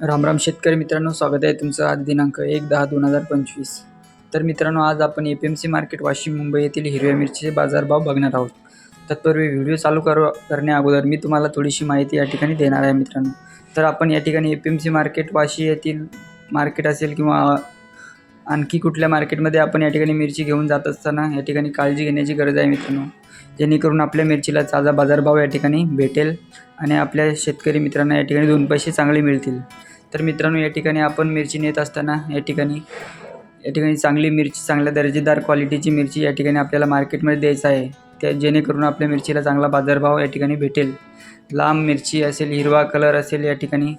रामराम शेतकरी मित्रांनो स्वागत आहे तुमचं आज दिनांक एक दहा दोन हजार पंचवीस. तर मित्रांनो आज आपण A P M C market Washim Mumbai येथील हिरव्या मिरचीचे बाजारभाव बघणार आहोत. तत्पूर्वी व्हिडिओ चालू कर करण्या अगोदर मी तुम्हाला थोडीशी माहिती या ठिकाणी देणार आहे मित्रांनो. तर आपण या ठिकाणी A P M C market Vashi येथील मार्केट असेल किंवा आणखी कुठल्या मार्केटमध्ये आपण या ठिकाणी मिरची घेऊन जात असताना या ठिकाणी काळजी घेण्याची गरज आहे मित्रांनो. जेणेकरून आपल्या मिरचीला ताजा बाजारभाव या ठिकाणी भेटेल आणि आपल्या शेतकरी मित्रांना या ठिकाणी दोन पैसे चांगले मिळतील. तर मित्रांनो या ठिकाणी आपण मिरची नेत असताना या ठिकाणी या ठिकाणी चांगली मिरची चांगल्या दर्जेदार क्वालिटीची मिरची या ठिकाणी आपल्याला मार्केटमध्ये द्यायचं आहे. त्या जेणेकरून आपल्या मिरचीला चांगला बाजारभाव या ठिकाणी भेटेल. लांब मिरची असेल हिरवा कलर असेल या ठिकाणी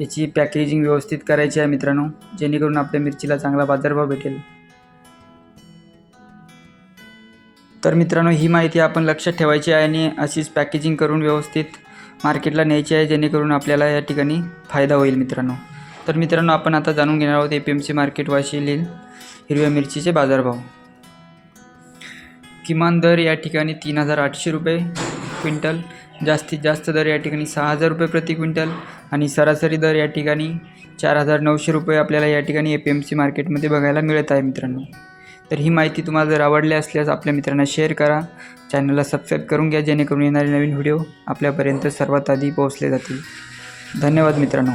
याची पॅकेजिंग व्यवस्थित करायची आहे मित्रांनो जेणेकरून आपल्या मिरचीला चांगला बाजारभाव भेटेल. तर मित्रांनो ही माहिती आपण लक्षात ठेवायची आहे आणि अशीच पॅकेजिंग करून व्यवस्थित मार्केटला न्यायची आहे जेणेकरून आपल्याला या ठिकाणी फायदा होईल मित्रांनो. तर मित्रांनो आपण आता जाणून घेणार आहोत A P M C market वाशिलील हिरव्या मिरचीचे बाजारभाव. किमान दर या ठिकाणी तीन हजार आठशे रुपये क्विंटल जास्तीत जास्त दर या ठिकाणी सहा हजार रुपये प्रति क्विंटल आणि सरासरी दर या ठिकाणी चार हजार नऊशे रुपये आपल्याला या ठिकाणी ए पी एम सी मार्केटमध्ये बघायला मिळत आहे मित्रांनो. तर ही माहिती तुम्हाला जर आवडली असल्यास आपल्या मित्रांना शेअर करा. चॅनलला सबस्क्राईब करून घ्या जेणेकरून येणारे नवीन व्हिडिओ आपल्यापर्यंत सर्वात आधी पोहोचले जातील. धन्यवाद मित्रांनो.